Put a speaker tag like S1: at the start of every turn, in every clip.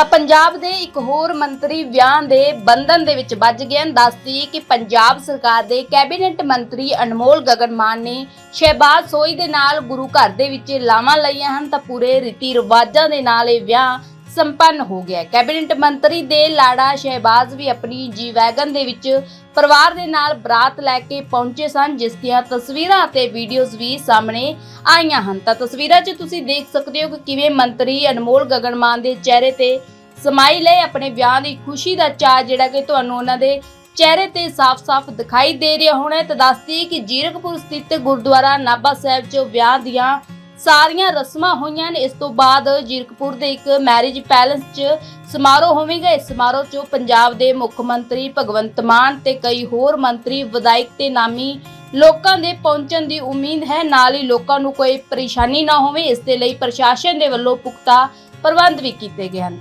S1: ਤਾਂ ਪੰਜਾਬ ਦੇ ਇੱਕ ਹੋਰ ਮੰਤਰੀ ਵਿਆਹ ਦੇ ਬੰਧਨ ਦੇ ਵਿੱਚ ਵੱਜ ਗਏ ਹਨ ਦੱਸਦੀ ਕਿ ਪੰਜਾਬ ਸਰਕਾਰ ਦੇ ਕੈਬਨਿਟ ਮੰਤਰੀ ਅਨਮੋਲ ਗਗਨ ਮਾਨ ਨੇ ਸ਼ਹਿਬਾਜ਼ ਸੋਈ ਦੇ ਨਾਲ ਗੁਰੂ ਘਰ ਦੇ ਵਿੱਚ ਲਾਵਾਂ ਲਈਆਂ ਹਨ ਤਾਂ ਪੂਰੇ ਰੀਤੀ ਰਿਵਾਜਾਂ ਦੇ ਨਾਲ ਇਹ ਵਿਆਹ ਸੰਪੰਨ ਹੋ ਗਿਆ। ਕੈਬਨਿਟ ਮੰਤਰੀ ਦੇ ਲਾੜਾ ਸ਼ਹਿਬਾਜ਼ ਵੀ ਆਪਣੀ ਜੀ ਵੈਗਨ ਦੇ ਵਿੱਚ ਪਰਿਵਾਰ ਦੇ ਨਾਲ ਬਰਾਤ ਲੈ ਕੇ ਪਹੁੰਚੇ ਸਨ, ਜਿਸ ਦੀਆਂ ਤਸਵੀਰਾਂ ਅਤੇ ਵੀਡੀਓਜ਼ ਵੀ ਸਾਹਮਣੇ ਆਈਆਂ ਹਨ। ਤਾਂ ਤਸਵੀਰਾਂ 'ਚ ਤੁਸੀਂ ਦੇਖ ਸਕਦੇ ਹੋ ਕਿ ਕਿਵੇਂ ਮੰਤਰੀ ਅਨਮੋਲ ਗਗਨ ਮਾਨ ਦੇ ਚਿਹਰੇ ਤੇ ਸਮਾਈ ਲੈ ਆਪਣੇ ਵਿਆਹ ਦੀ ਖੁਸ਼ੀ ਦਾ ਚਾਅ ਜਿਹੜਾ ਕਿ ਤੁਹਾਨੂੰ ਉਹਨਾਂ ਦੇ ਚਿਹਰੇ ਤੇ ਸਾਫ਼-ਸਾਫ਼ ਦਿਖਾਈ ਦੇ ਰਿਹਾ ਹੋਣਾ ਤੇ ਦੱਸਦੀ ਕਿ ਜੀਰਕਪੁਰ ਸਥਿਤ ਗੁਰਦੁਆਰਾ ਨਾਭਾ ਸਾਹਿਬ 'ਚ ਵਿਆਹ ਦੀਆਂ ਸਾਰੀਆਂ ਰਸਮਾਂ ਹੋਈਆਂ ਨੇ। ਇਸ ਤੋਂ ਬਾਅਦ ਜੀਰਕਪੁਰ ਦੇ ਇੱਕ ਮੈਰਿਜ ਪੈਲੇਸ 'ਚ ਸਮਾਰੋਹ ਹੋਵੇਗਾ। ਇਸ ਸਮਾਰੋਹ 'ਚ ਪੰਜਾਬ ਦੇ ਮੁੱਖ ਮੰਤਰੀ ਭਗਵੰਤ ਮਾਨ ਤੇ ਕਈ ਹੋਰ ਮੰਤਰੀ, ਵਿਧਾਇਕ ਤੇ ਨਾਮੀ ਲੋਕਾਂ ਦੇ ਪਹੁੰਚਣ ਦੀ ਉਮੀਦ ਹੈ। ਨਾਲ ਹੀ ਲੋਕਾਂ ਨੂੰ ਕੋਈ ਪਰੇਸ਼ਾਨੀ ਨਾ ਹੋਵੇ। ਇਸ ਦੇ ਲਈ ਪ੍ਰਸ਼ਾਸਨ ਦੇ ਵੱਲੋਂ ਪੁਖਤਾ ਪ੍ਰਬੰਧ ਵੀ ਕੀਤੇ ਗਏ ਹਨ।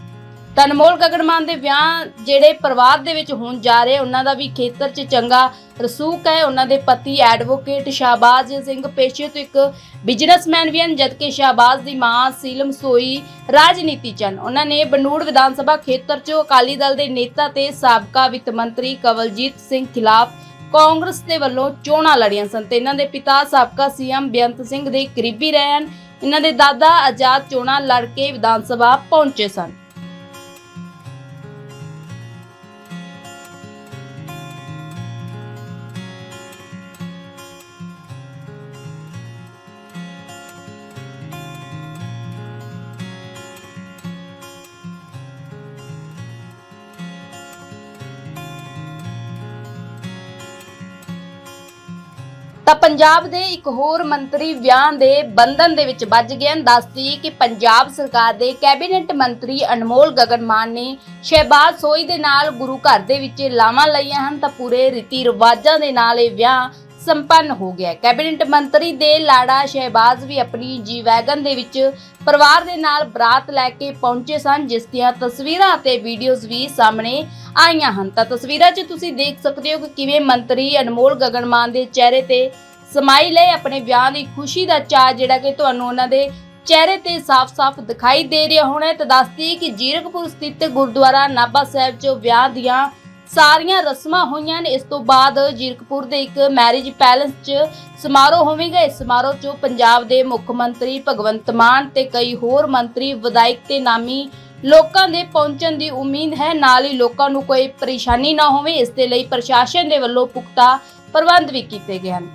S1: ਤਾਂ ਅਨਮੋਲ ਗਗਨਮਾਨ ਦੇ ਵਿਆਹ ਜਿਹੜੇ ਪਰਿਵਾਰ ਦੇ ਵਿੱਚ ਹੋਣ ਜਾ ਰਹੇ, ਉਹਨਾਂ ਦਾ ਵੀ ਖੇਤਰ 'ਚ ਚੰਗਾ ਰਸੂਖ ਹੈ। ਉਹਨਾਂ ਦੇ ਪਤੀ ਐਡਵੋਕੇਟ ਸ਼ਾਹਬਾਜ਼ ਸਿੰਘ ਪੇਸ਼ੇ ਤੋਂ ਇੱਕ ਬਿਜ਼ਨਸਮੈਨ ਵੀ ਹਨ, ਜਦਕਿ ਸ਼ਾਹਬਾਜ਼ ਦੀ ਮਾਂ ਸੀਲਮ ਸੋਈ ਰਾਜਨੀਤੀ ਚਨ ਉਹਨਾਂ ਨੇ ਬਨੂੜ ਵਿਧਾਨ ਸਭਾ ਖੇਤਰ 'ਚੋਂ ਅਕਾਲੀ ਦਲ ਦੇ ਨੇਤਾ ਤੇ ਸਾਬਕਾ ਵਿੱਤ ਮੰਤਰੀ ਕਵਲਜੀਤ ਸਿੰਘ ਖਿਲਾਫ ਕਾਂਗਰਸ ਦੇ ਵੱਲੋਂ ਚੋਣਾਂ ਲੜੀਆਂ ਸਨ ਤੇ ਇਹਨਾਂ ਦੇ ਪਿਤਾ ਸਾਬਕਾ ਸੀਐਮ ਬੇਅੰਤ ਸਿੰਘ ਦੇ ਕਰੀਬੀ ਰਹੇ ਹਨ ਇਹਨਾਂ ਦੇ ਦਾਦਾ ਆਜ਼ਾਦ ਚੋਣਾਂ ਲੜ ਕੇ ਵਿਧਾਨ ਸਭਾ ਪਹੁੰਚੇ ਸਨ। ਤਾਂ ਪੰਜਾਬ ਦੇ ਇੱਕ ਹੋਰ ਮੰਤਰੀ ਵਿਆਹ ਦੇ ਬੰਧਨ ਦੇ ਵਿੱਚ ਵੱਜ ਗਏ ਹਨ ਦੱਸਦੀ ਕਿ ਪੰਜਾਬ ਸਰਕਾਰ ਦੇ ਕੈਬਨਿਟ ਮੰਤਰੀ ਅਨਮੋਲ ਗਗਨ ਮਾਨ ਨੇ ਸ਼ਹਿਬਾਜ਼ ਸੋਈ ਦੇ ਨਾਲ ਗੁਰੂ ਘਰ ਦੇ ਵਿੱਚ ਲਾਵਾਂ ਲਈਆਂ ਹਨ ਤਾਂ ਪੂਰੇ ਰੀਤੀ ਰਿਵਾਜਾਂ ਦੇ ਨਾਲ ਇਹ ਵਿਆਹ ਸੰਪੰਨ ਹੋ ਗਿਆ ਕੈਬਨਿਟ ਮੰਤਰੀ ਦੇ ਲਾੜਾ ਸ਼ਹਿਬਾਜ਼ ਵੀ ਆਪਣੀ ਜੀ ਵੈਗਨ ਦੇ ਵਿੱਚ ਪਰਿਵਾਰ ਦੇ ਨਾਲ ਬਰਾਤ ਲੈ ਕੇ ਪਹੁੰਚੇ ਸਨ, ਜਿਸ ਦੀਆਂ ਤਸਵੀਰਾਂ ਅਤੇ ਵੀਡੀਓਜ਼ ਵੀ ਸਾਹਮਣੇ ਆਈਆਂ ਹਨ। ਤਾਂ ਤਸਵੀਰਾਂ 'ਚ ਤੁਸੀਂ ਦੇਖ ਸਕਦੇ ਹੋ ਕਿ ਕਿਵੇਂ ਮੰਤਰੀ ਅਨਮੋਲ ਗਗਨ ਮਾਨ ਦੇ ਚਿਹਰੇ ਤੇ ਸਮਾਈ ਹੈ ਆਪਣੇ ਵਿਆਹ ਦੀ ਖੁਸ਼ੀ ਦਾ ਚਾਅ ਜਿਹੜਾ ਕਿ ਤੁਹਾਨੂੰ ਉਹਨਾਂ ਦੇ ਚਿਹਰੇ ਤੇ ਸਾਫ਼-ਸਾਫ਼ ਦਿਖਾਈ ਦੇ ਰਿਹਾ ਹੋਣਾ ਹੈ। ਦੱਸਦੀ ਕਿ ਜੀਰਕਪੁਰ ਸਥਿਤ ਗੁਰਦੁਆਰਾ ਨਾਭਾ ਸਾਹਿਬ 'ਚ ਵਿਆਹ ਦੀਆਂ ਸਾਰੀਆਂ ਰਸਮਾਂ ਹੋਈਆਂ ਨੇ। ਇਸ ਤੋਂ ਬਾਅਦ ਜੀਰਕਪੁਰ ਦੇ ਇੱਕ ਮੈਰਿਜ ਪੈਲੇਸ 'ਚ ਸਮਾਰੋਹ ਹੋਵੇਗਾ। ਇਸ ਸਮਾਰੋਹ 'ਚ ਪੰਜਾਬ ਦੇ ਮੁੱਖ ਮੰਤਰੀ ਭਗਵੰਤ ਮਾਨ ਤੇ ਕਈ ਹੋਰ ਮੰਤਰੀ, ਵਿਧਾਇਕ ਤੇ ਨਾਮੀ ਲੋਕਾਂ ਦੇ ਪਹੁੰਚਣ ਦੀ ਉਮੀਦ ਹੈ। ਨਾਲ ਹੀ ਲੋਕਾਂ ਨੂੰ ਕੋਈ ਪਰੇਸ਼ਾਨੀ ਨਾ ਹੋਵੇ। ਇਸ ਦੇ ਲਈ ਪ੍ਰਸ਼ਾਸਨ ਦੇ ਵੱਲੋਂ ਪੁਖਤਾ ਪ੍ਰਬੰਧ ਵੀ ਕੀਤੇ ਗਏ ਹਨ।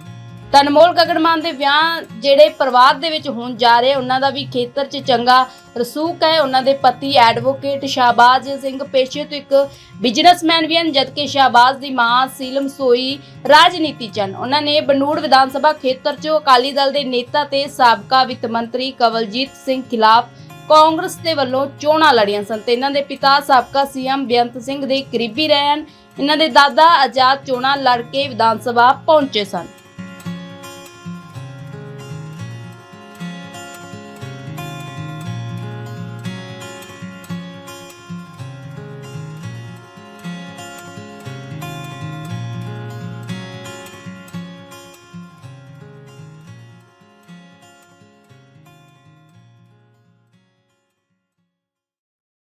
S1: ਤਾਂ ਅਨਮੋਲ ਗਗਨਮਾਨ ਦੇ ਵਿਆਹ ਜਿਹੜੇ ਪਰਿਵਾਰ ਦੇ ਵਿੱਚ ਹੋਣ ਜਾ ਰਹੇ, ਉਹਨਾਂ ਦਾ ਵੀ ਖੇਤਰ 'ਚ ਚੰਗਾ ਰਸੂਕ ਹੈ। ਉਹਨਾਂ ਦੇ ਪਤੀ ਐਡਵੋਕੇਟ ਸ਼ਾਹਬਾਜ਼ ਸਿੰਘ ਪੇਸ਼ੇ ਤੋਂ ਇੱਕ ਬਿਜ਼ਨਸਮੈਨ ਵੀ ਹਨ, ਜਦਕਿ ਸ਼ਾਹਬਾਜ਼ ਦੀ ਮਾਂ ਸੀਲਮ ਸੋਈ ਰਾਜਨੀਤੀ ਚਨ ਉਹਨਾਂ ਨੇ ਬਨੂੜ ਵਿਧਾਨ ਸਭਾ ਖੇਤਰ 'ਚੋਂ ਅਕਾਲੀ ਦਲ ਦੇ ਨੇਤਾ ਤੇ ਸਾਬਕਾ ਵਿੱਤ ਮੰਤਰੀ ਕਵਲਜੀਤ ਸਿੰਘ ਖਿਲਾਫ ਕਾਂਗਰਸ ਦੇ ਵੱਲੋਂ ਚੋਣਾਂ ਲੜੀਆਂ ਸਨ ਤੇ ਇਹਨਾਂ ਦੇ ਪਿਤਾ ਸਾਬਕਾ ਸੀਐਮ ਬੇਅੰਤ ਸਿੰਘ ਦੇ ਕਰੀਬੀ ਰਹੇ ਹਨ ਇਹਨਾਂ ਦੇ ਦਾਦਾ ਆਜ਼ਾਦ ਚੋਣਾਂ ਲੜ ਕੇ ਵਿਧਾਨ ਸਭਾ ਪਹੁੰਚੇ ਸਨ।